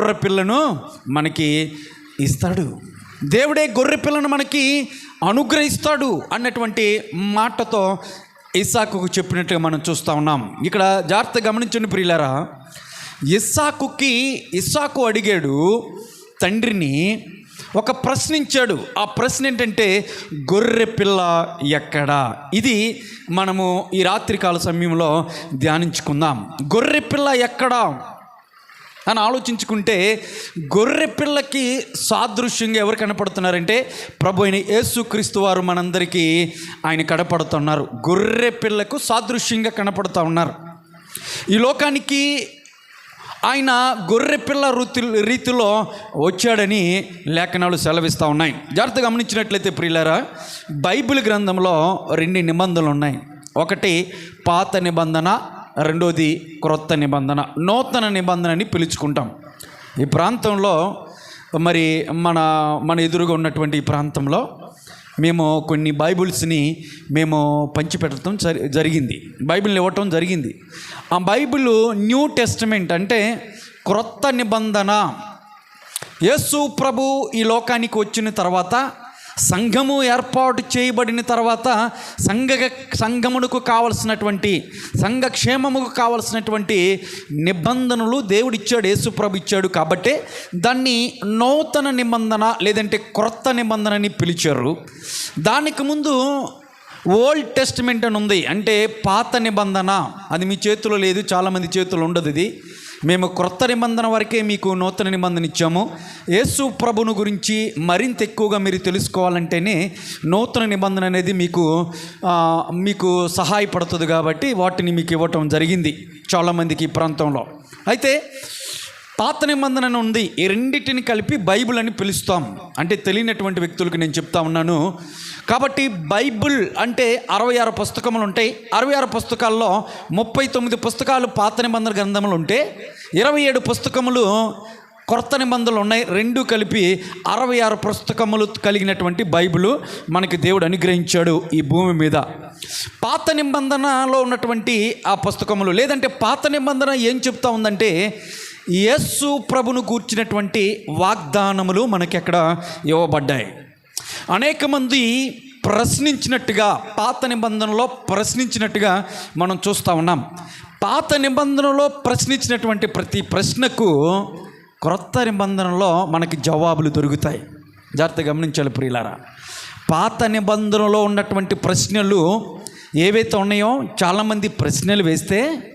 గొర్రె పిల్లను మనకి ఇస్తాడు. దేవుడే గొర్రె పిల్లను మనకి అనుగ్రహిస్తాడు అన్నటువంటి మాటతో ఇస్సాకుకు చెప్పినట్టుగా మనం చూస్తూ ఉన్నాం. ఇక్కడ జాగ్రత్త గమనించండి ప్రియులారా. ఇస్సాకుకి ఇస్సాకు అడిగాడు తండ్రిని ఒక ప్రశ్న ఇచ్చాడు ఆ ప్రశ్న ఏంటంటే గొర్రె పిల్ల ఎక్కడా? ఇది మనము ఈ రాత్రికాల సమయంలో ధ్యానించుకుందాం. గొర్రె పిల్ల ఎక్కడా? అని ఆలోచించుకుంటే గొర్రె పిల్లకి సాదృశ్యంగా ఎవరు కనపడుతున్నారంటే ప్రభు అయిన యేసుక్రీస్తు వారు మనందరికీ ఆయన కనపడుతున్నారు. గొర్రె పిల్లకు సాదృశ్యంగా కనపడుతూ ఉన్నారు. ఈ లోకానికి ఆయన గొర్రె పిల్ల రీతి రీతిలో వచ్చాడని లేఖనాలు సెలవిస్తూ ఉన్నాయి. జాగ్రత్తగా గమనించినట్లయితే ప్రియులారా బైబిల్ గ్రంథంలో రెండు నిబంధనలు ఉన్నాయి. ఒకటి పాత నిబంధన రెండోది క్రొత్త నిబంధన నూతన నిబంధన అని పిలుచుకుంటాం. ఈ ప్రాంతంలో మరి మన మన ఎదురుగా ఉన్నటువంటి ఈ ప్రాంతంలో మేము కొన్ని బైబిల్స్ని మేము పంచిపెట్టడం జరి- జరిగింది. బైబిల్ని ఇవ్వటం జరిగింది. ఆ బైబిల్ న్యూ టెస్టమెంట్ అంటే క్రొత్త నిబంధన. యేసు ప్రభు ఈ లోకానికి వచ్చిన తర్వాత సంఘము ఏర్పాటు చేయబడిన తర్వాత సంఘ సంఘమునకు కావలసినటువంటి సంఘక్షేమముకు కావలసినటువంటి నిబంధనలు దేవుడిచ్చాడు యేసుప్రభు ఇచ్చాడు కాబట్టి దాన్ని నూతన నిబంధన లేదంటే క్రొత్త నిబంధన అని పిలిచారు. దానికి ముందు ఓల్డ్ టెస్ట్మెంట్ అని ఉంది. అంటే పాత నిబంధన. అది మీ చేతిలో లేదు చాలామంది చేతులు ఉండదు ఇది. మేము క్రొత్త నిబంధన వరకే మీకు నూతన నిబంధన ఇచ్చాము. యేసు ప్రభును గురించి మరింత ఎక్కువగా మీరు తెలుసుకోవాలంటేనే నూతన నిబంధన అనేది మీకు మీకు సహాయపడుతుంది కాబట్టి వాటిని మీకు ఇవ్వటం జరిగింది చాలామందికి ఈ ప్రాంతంలో. అయితే పాత నిబంధన ఉంది. ఈ రెండింటిని కలిపి బైబుల్ అని పిలుస్తాం. అంటే తెలియనటువంటి వ్యక్తులకు నేను చెప్తా ఉన్నాను. కాబట్టి బైబిల్ అంటే అరవై ఆరు పుస్తకములు ఉంటాయి. అరవై ఆరు పుస్తకాల్లో ముప్పై తొమ్మిది పుస్తకాలు పాత నిబంధన గ్రంథములు ఉంటే ఇరవై ఏడు పుస్తకములు కొత్త నిబంధనలు ఉన్నాయి. రెండు కలిపి అరవై ఆరు పుస్తకములు కలిగినటువంటి బైబిల్ మనకి దేవుడు అనుగ్రహించాడు ఈ భూమి మీద. పాత నిబంధనలో ఉన్నటువంటి ఆ పుస్తకములు లేదంటే పాత నిబంధన ఏం చెప్తా ఉందంటే యేసు ప్రభును కూర్చినటువంటి వాగ్దానములు మనకి అక్కడ ఇవ్వబడ్డాయి? అనేక మంది ప్రశ్నించినట్టుగా పాత నిబంధనలో ప్రశ్నించినట్టుగా మనం చూస్తూ ఉన్నాం. పాత నిబంధనలో ప్రశ్నించినటువంటి ప్రతి ప్రశ్నకు క్రొత్త నిబంధనలో మనకి జవాబులు దొరుకుతాయి. జాగ్రత్త గమనించాలి ప్రియులారా. పాత నిబంధనలో ఉన్నటువంటి ప్రశ్నలు ఏవైతే ఉన్నాయో చాలామంది ప్రశ్నలు వేస్తే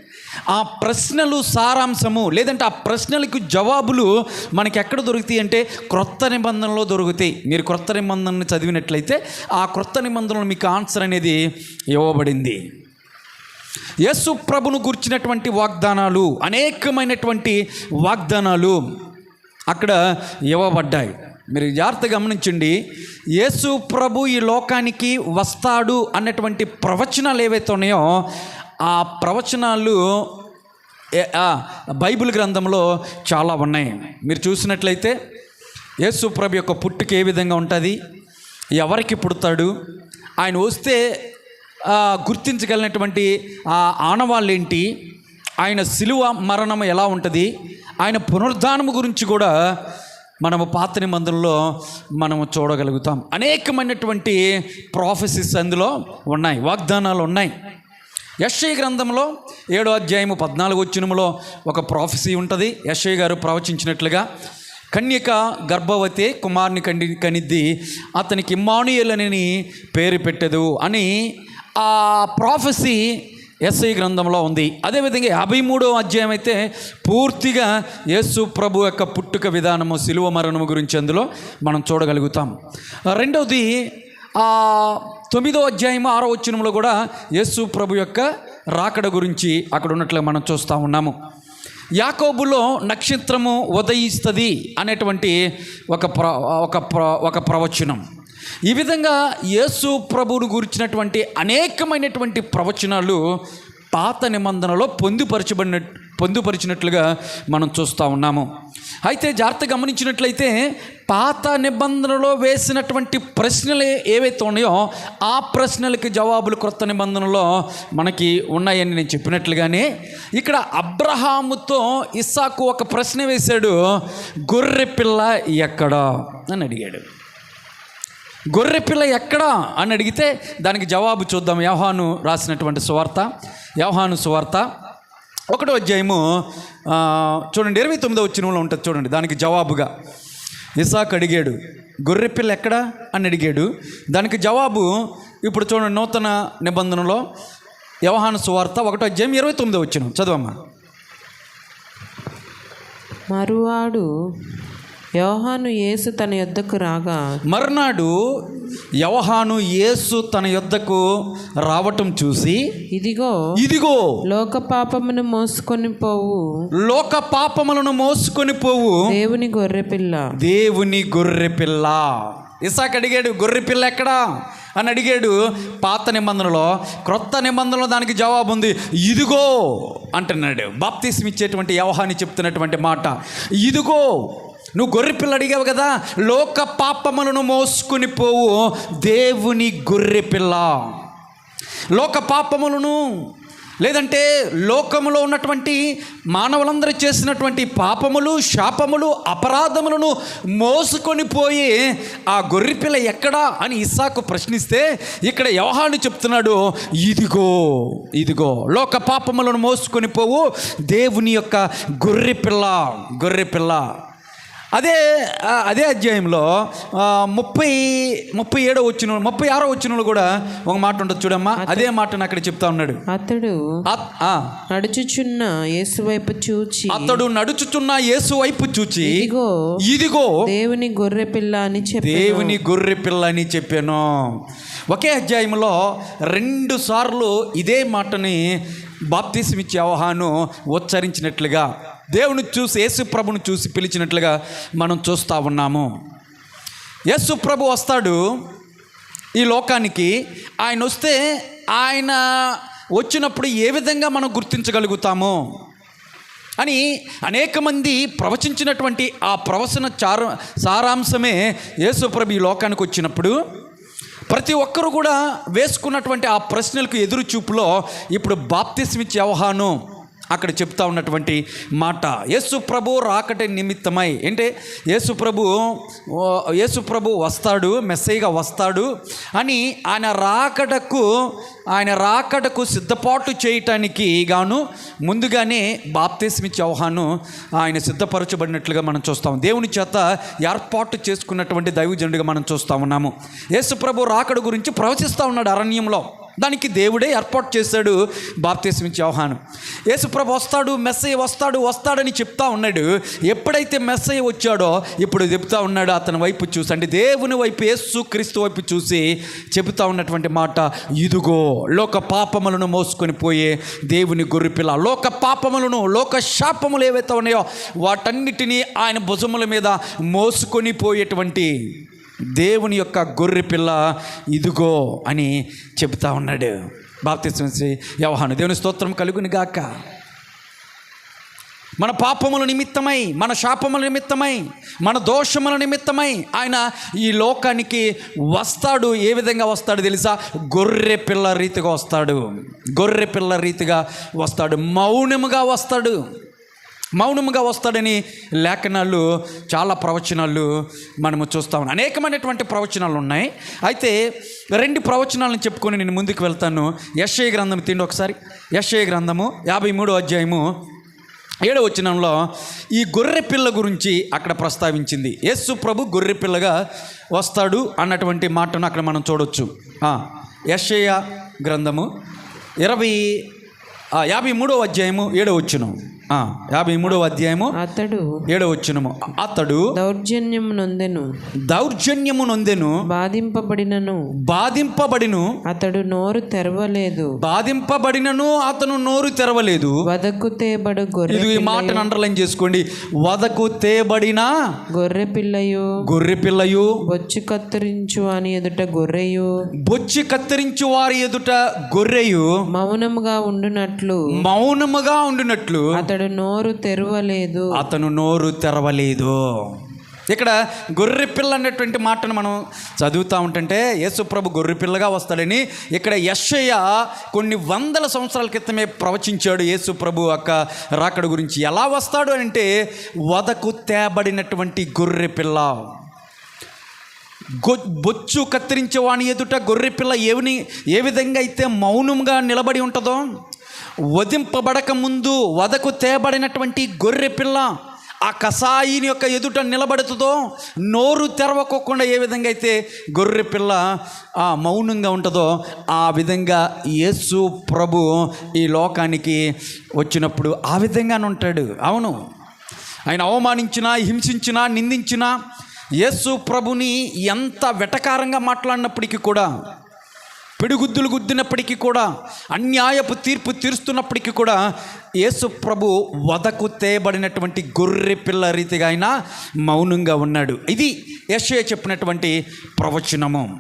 ఆ ప్రశ్నలు సారాంశము లేదంటే ఆ ప్రశ్నలకు జవాబులు మనకి ఎక్కడ దొరుకుతాయి అంటే క్రొత్త నిబంధనలో దొరుకుతాయి. మీరు క్రొత్త నిబంధనను చదివినట్లయితే ఆ క్రొత్త నిబంధనలు మీకు ఆన్సర్ అనేది ఇవ్వబడింది. యేసు ప్రభును గుర్చినటువంటి వాగ్దానాలు అనేకమైనటువంటి వాగ్దానాలు అక్కడ ఇవ్వబడ్డాయి. మీరు జాగ్రత్త గమనించండి. యేసు ప్రభు ఈ లోకానికి వస్తాడు అన్నటువంటి ప్రవచనాలు ఏవైతే ఉన్నాయో ఆ ప్రవచనాలు ఏ- బైబిల్ గ్రంథంలో చాలా ఉన్నాయి. మీరు చూసినట్లయితే యేసు ప్రభు యొక్క పుట్టుక ఏ విధంగా ఉంటుంది ఎవరికి పుడతాడు ఆయన వస్తే గుర్తించగలిగినటువంటి ఆ ఆనవాళ్ళు ఏంటి ఆయన సిలువ మరణం ఎలా ఉంటుంది ఆయన పునరుద్ధానము గురించి కూడా మనము పాత నిబంధనలో మనము చూడగలుగుతాం. అనేకమైనటువంటి ప్రాఫెసెస్ అందులో ఉన్నాయి వాగ్దానాలు ఉన్నాయి. యశ్ఐ గ్రంథంలో ఏడో అధ్యాయము పద్నాలుగు వచ్చినములో ఒక ప్రాఫెసీ ఉంటుంది. యశ్ఐ గారు ప్రవచించినట్లుగా కన్యక గర్భవతి కుమార్ని కండి కనిద్ది అతనికి ఇమ్మానుయేలని పేరు పెట్టదు అని ఆ ప్రాఫెసీ ఎస్ఐ గ్రంథంలో ఉంది. అదేవిధంగా యాభై మూడో అధ్యాయం అయితే పూర్తిగా యేసు ప్రభు యొక్క పుట్టుక విధానము శిలువ మరణము గురించి అందులో మనం చూడగలుగుతాం. రెండవది ఆ తొమ్మిదో అధ్యాయం ఆరో వచ్చినంలో కూడా యేసు ప్రభు యొక్క రాకడ గురించి అక్కడ ఉన్నట్లు మనం చూస్తూ ఉన్నాము. యాకోబులో నక్షత్రము ఉదయిస్తుంది అనేటువంటి ఒక ప్ర ఒక ప్ర ఒక ప్రవచనం. ఈ విధంగా యేసు ప్రభువును గురించినటువంటి అనేకమైనటువంటి ప్రవచనాలు పాత నిబంధనలో పొందుపరచబడిన పొందుపరిచినట్లుగా మనం చూస్తూ ఉన్నాము. అయితే జాగ్రత్త గమనించినట్లయితే పాత నిబంధనలో వేసినటువంటి ప్రశ్నలు ఏవైతే ఉన్నాయో ఆ ప్రశ్నలకి జవాబులు క్రొత్త నిబంధనలో మనకి ఉన్నాయని నేను చెప్పినట్లుగానే ఇక్కడ అబ్రహాముతో ఇస్సాకు ఒక ప్రశ్న వేశాడు గొర్రె పిల్ల ఎక్కడా? అని అడిగాడు. గొర్రె పిల్ల ఎక్కడా? అని అడిగితే దానికి జవాబు చూద్దాం. యవహాను రాసినటువంటి సువార్త యవహాను సువార్త ఒకటో అధ్యాయము చూడండి ఇరవై తొమ్మిదో వచ్చినంలో ఉంటుంది చూడండి దానికి జవాబుగా. ఇసాక్ అడిగాడు గొర్రె పిల్ల ఎక్కడా? అని అడిగాడు దానికి జవాబు ఇప్పుడు చూడండి నూతన నిబంధనలో వ్యవహాన సువార్త ఒకటో అధ్యాయం ఇరవై తొమ్మిదో వచ్చిన. చదవమ్మా. మరువాడు యోహాను యేసు తన యొద్దకు రాగా మర్నాడు యవహాను యేసు తన యొద్దకు రావటం చూసి ఇదిగో ఇదిగో లోక పాపమును మోసుకొని పోవు. లోక పాపములను మోసుకొని పోవు. దేవుని గొర్రెపిల్ల. దేవుని గొర్రె పిల్ల ఇసాక్ అడిగాడు గొర్రె పిల్ల ఎక్కడా? అని అడిగాడు పాత నిబంధనలో క్రొత్త నిబంధనలో దానికి జవాబు ఉంది. ఇదిగో అంటున్నాడు. బాప్తీసం ఇచ్చేటువంటి వ్యవహాన్ని చెప్తున్నటువంటి మాట. ఇదిగో నువ్వు గొర్రెపిల్ల అడిగావు కదా లోక పాపములను మోసుకుని పోవు దేవుని గొర్రెపిల్ల లోక పాపములను లేదంటే లోకములో ఉన్నటువంటి మానవులందరూ చేసినటువంటి పాపములు శాపములు అపరాధములను మోసుకొని పోయి ఆ గొర్రెపిల్ల ఎక్కడా అని ఇస్సాకు ప్రశ్నిస్తే ఇక్కడ వ్యవహాన్ని చెప్తున్నాడు ఇదిగో ఇదిగో లోక పాపములను మోసుకొని పోవు దేవుని యొక్క గొర్రెపిల్ల గొర్రెపిల్ల అదే అదే అధ్యాయంలో ముప్పై ముప్పై ఏడో వచ్చిన ముప్పై ఆరో వచ్చిన కూడా ఒక మాట ఉంటుంది చూడమ్మా. అదే మాటను అక్కడ చెప్తా ఉన్నాడు. అతడు నడుచుచున్న యేసు వైపు చూచి అతడు నడుచుచున్న యేసు వైపు చూచి ఇదిగో ఇదిగో దేవుని గొర్రెపిల్ల అని చెప్పి దేవుని గొర్రె పిల్ల అని చెప్పాను. ఒకే అధ్యాయంలో రెండు సార్లు ఇదే మాటని బాప్తీసమిచ్చే అవహాను ఉచ్చరించినట్లుగా. దేవుని చూసి యేసు ప్రభుని చూసి పిలిచినట్లుగా మనం చూస్తూ ఉన్నాము. యేసు ప్రభు వస్తాడు ఈ లోకానికి. ఆయన వస్తే ఆయన వచ్చినప్పుడు ఏ విధంగా మనం గుర్తించగలుగుతాము? అని అనేక మంది ప్రవచించినటువంటి ఆ ప్రవచన చార సారాంశమే యేసుప్రభు ఈ లోకానికి వచ్చినప్పుడు. ప్రతి ఒక్కరు కూడా వేసుకున్నటువంటి ఆ ప్రశ్నలకు ఎదురు చూపులో ఇప్పుడు బాప్తిస్మిచ్ వ్యవహాను అక్కడ చెప్తా ఉన్నటువంటి మాట. యేసు ప్రభు రాకటి నిమిత్తమై అంటే యేసు ప్రభు యేసు ప్రభు వస్తాడు మెస్సైగా వస్తాడు అని ఆయన రాకడకు ఆయన రాకడకు సిద్ధపాటు చేయటానికి గాను ముందుగానే బాప్తీస్మిచ్ చౌహాను ఆయన సిద్ధపరచబడినట్లుగా మనం చూస్తాం దేవుని చేత ఏర్పాటు చేసుకున్నటువంటి దైవజనుడిగా మనం చూస్తూ ఉన్నాము. యేసు ప్రభు రాకడ గురించి ప్రవచిస్తూ ఉన్నాడు అరణ్యంలో. దానికి దేవుడే ఏర్పాటు చేశాడు బాప్తీస్మిచ్ ఆహ్వానం. యేసుప్రభు వస్తాడు మెస్సయ్య వస్తాడు వస్తాడని చెప్తా ఉన్నాడు. ఎప్పుడైతే మెస్సయ్య వచ్చాడో ఇప్పుడు చెప్తా ఉన్నాడు అతని వైపు చూసి అంటే దేవుని వైపు యేసు క్రీస్తు వైపు చూసి చెబుతా ఉన్నటువంటి మాట ఇదిగో లోక పాపములను మోసుకొని పోయే దేవుని గొర్రెపిల్ల. లోక పాపములను లోక శాపములు ఏవైతే ఉన్నాయో వాటన్నిటినీ ఆయన భుజముల మీద మోసుకొని పోయేటువంటి దేవుని యొక్క గొర్రె పిల్ల ఇదిగో అని చెబుతా ఉన్నాడు. బాప్తిస్మ వ్యవహాను దేవుని స్తోత్రం కలుగుని గాక. మన పాపముల నిమిత్తమై మన శాపముల నిమిత్తమై మన దోషముల నిమిత్తమై ఆయన ఈ లోకానికి వస్తాడు. ఏ విధంగా వస్తాడు తెలుసా? గొర్రె పిల్ల రీతిగా వస్తాడు. గొర్రె పిల్ల రీతిగా వస్తాడు. మౌనముగా వస్తాడు. మౌనముగా వస్తాడని లేఖనాలు చాలా ప్రవచనాలు మనము చూస్తాం అనేకమైనటువంటి ప్రవచనాలు ఉన్నాయి. అయితే రెండు ప్రవచనాలను చెప్పుకొని నేను ముందుకు వెళ్తాను. యశ్ఐ గ్రంథం తిండి ఒకసారి. యశ్ఐ గ్రంథము యాభై మూడో అధ్యాయము ఏడవ వచనంలో ఈ గొర్రె పిల్ల గురించి అక్కడ ప్రస్తావించింది. యేసు ప్రభు గొర్రె పిల్లగా వస్తాడు అన్నటువంటి మాటను అక్కడ మనం చూడొచ్చు. యశయ గ్రంథము ఇరవై యాభై మూడవ అధ్యాయము ఏడవ వచ్చును యాభై మూడవ అధ్యాయము అతడు ఏడవ వచ్చునము అతడు దౌర్జన్యం నొందెను. దౌర్జన్యము నొందెను. బాధింపబడినను. బాధింపబడిను. అతడు నోరు తెరవలేదు. బాధింపబడినను అతను నోరు తెరవలేదు. వదకు తేబడు గొర్రె ఇది ఈ మాటను అండర్లైన్ చేసుకోండి. వదకు తేబడిన గొర్రె పిల్లయు. గొర్రె పిల్లయు. బొచ్చు కత్తిరించు అని ఎదుట గొర్రెయు. బొచ్చి కత్తిరించు వారి ఎదుట గొర్రెయు. మౌనముగా ఉండునట్లు. మౌనముగా ఉండినట్లు. అతడు అతడు నోరు తెరవలేదు. అతను నోరు తెరవలేదు. ఇక్కడ గొర్రె పిల్ల అనేటువంటి మాటను మనం చదువుతూ ఉంటుంటే యేసుప్రభు గొర్రె పిల్లగా వస్తాడని ఇక్కడ యశయ్య కొన్ని వందల సంవత్సరాల క్రితమే ప్రవచించాడు యేసుప్రభు యొక్క రాకడ గురించి. ఎలా వస్తాడు అంటే వదకు తేబడినటువంటి గొర్రె పిల్ల. గొ బొచ్చు కత్తిరించే వాని ఎదుట గొర్రె పిల్ల ఏవిని ఏ విధంగా అయితే మౌనంగా నిలబడి ఉంటుందో వధింపబడక ముందు వదకు తేబడినటువంటి గొర్రె పిల్ల ఆ కసాయిని యొక్క ఎదుట నిలబడుతుందో నోరు తెరవకోకుండా ఏ విధంగా అయితే గొర్రె పిల్ల ఆ మౌనంగా ఉంటుందో ఆ విధంగా యేసు ప్రభు ఈ లోకానికి వచ్చినప్పుడు ఆ విధంగానే ఉంటాడు. అవును. ఆయన అవమానించినా హింసించినా నిందించినా యేసు ప్రభుని ఎంత వెటకారంగా మాట్లాడినప్పటికీ కూడా పిడిగుద్దులు గుద్దినప్పటికీ కూడా అన్యాయపు తీర్పు తీరుస్తున్నప్పటికీ కూడా యేసు ప్రభు వదకు తేయబడినటువంటి గొర్రె పిల్ల రీతిగా ఆయన మౌనంగా ఉన్నాడు. ఇది యశ్వయ చెప్పినటువంటి ప్రవచనము.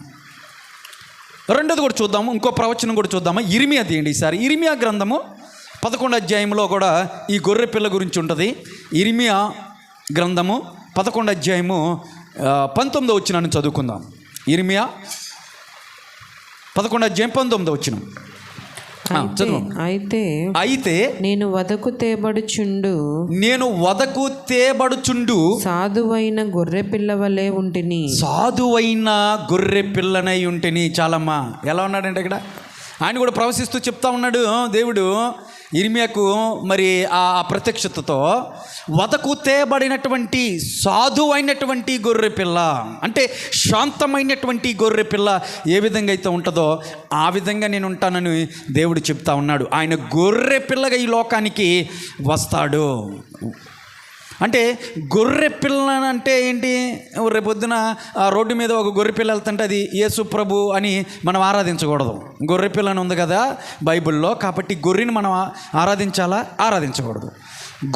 రెండోది కూడా చూద్దాము ఇంకో ప్రవచనం కూడా చూద్దాము. ఇరిమియా తీయండి ఈసారి. ఇరిమియా గ్రంథము పదకొండు అధ్యాయంలో కూడా ఈ గొర్రె పిల్ల గురించి ఉంటుంది. ఇరిమియా గ్రంథము పదకొండు అధ్యాయము ఆ, పంతొమ్మిదో వచ్చినాన్ని చదువుకుందాం. ఇరిమియా పదకొండు అధ్యాయం పంతొమ్మిదో వచ్చిన అయితే అయితే నేను వదకు తేబడుచుండు నేను వదకు తేబడుచుండు సాధువైన గొర్రె పిల్లవలే ఉంటిని. సాధువైన గొర్రె పిల్లనై ఉంటేని. చాలమ్మా. ఎలా ఉన్నాడంటే ఇక్కడ? ఆయన కూడా ప్రవశిస్తూ చెప్తా ఉన్నాడు. దేవుడు ఇర్మియాకు మరి ఆ ప్రత్యక్షతతో వతకు తేబడినటువంటి అయినటువంటి గొర్రె పిల్ల అంటే శాంతమైనటువంటి గొర్రె పిల్ల ఏ విధంగా అయితే ఉంటుందో ఆ విధంగా నేను ఉంటానని దేవుడు చెప్తా ఉన్నాడు. ఆయన గొర్రె పిల్లగా ఈ లోకానికి వస్తాడు. అంటే గొర్రె పిల్ల అంటే ఏంటి? రేపొద్దున ఆ రోడ్డు మీద ఒక గొర్రె పిల్ల వెళ్తుంటే అది యేసు ప్రభు అని మనం ఆరాధించకూడదు. గొర్రె పిల్ల అని ఉంది కదా బైబిల్లో కాబట్టి గొర్రెని మనం ఆరాధించాలా? ఆరాధించకూడదు.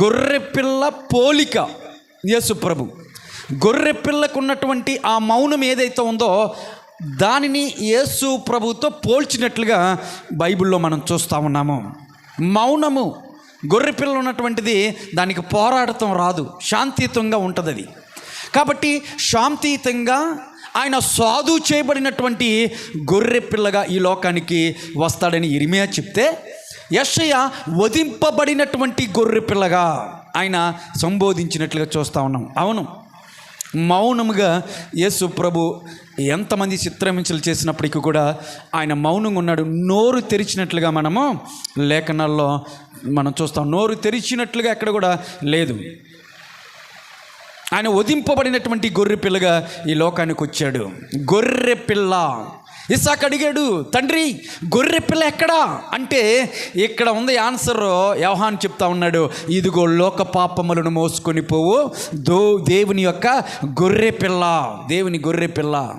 గొర్రె పిల్ల పోలిక యేసు ప్రభు. గొర్రె పిల్లకు ఉన్నటువంటి ఆ మౌనం ఏదైతే ఉందో దానిని యేసు ప్రభుతో పోల్చినట్లుగా బైబిల్లో మనం చూస్తూ ఉన్నాము. మౌనము గొర్రె పిల్ల ఉన్నటువంటిది దానికి పోరాడటం రాదు శాంతియుతంగా ఉంటుంది అది కాబట్టి శాంతియుతంగా ఆయన సాధు చేయబడినటువంటి గొర్రె పిల్లగా ఈ లోకానికి వస్తాడని ఇరిమియా చెప్తే యశయ్య వధింపబడినటువంటి గొర్రె పిల్లగా ఆయన సంబోధించినట్లుగా చూస్తూ ఉన్నాం. అవును మౌనముగా యేసు ప్రభు ఎంతమంది చిత్రహింసలు చేసినప్పటికీ కూడా ఆయన మౌనంగా ఉన్నాడు నోరు తెరిచినట్లుగా మనము లేఖనాల్లో మనం చూస్తాం. నోరు తెరిచినట్లుగా ఎక్కడ కూడా లేదు. ఆయన వధింపబడినటువంటి గొర్రె పిల్లగా ఈ లోకానికి వచ్చాడు. గొర్రె పిల్ల. ఇసాక్ అడిగాడు తండ్రి గొర్రె పిల్ల ఎక్కడా? అంటే ఇక్కడ ఉంది ఆన్సర్. యవహాన్ చెప్తా ఉన్నాడు ఇదిగో లోక పాపములను మోసుకొని పోవు. దో దేవుని యొక్క గొర్రె పిల్ల. దేవుని గొర్రె పిల్ల.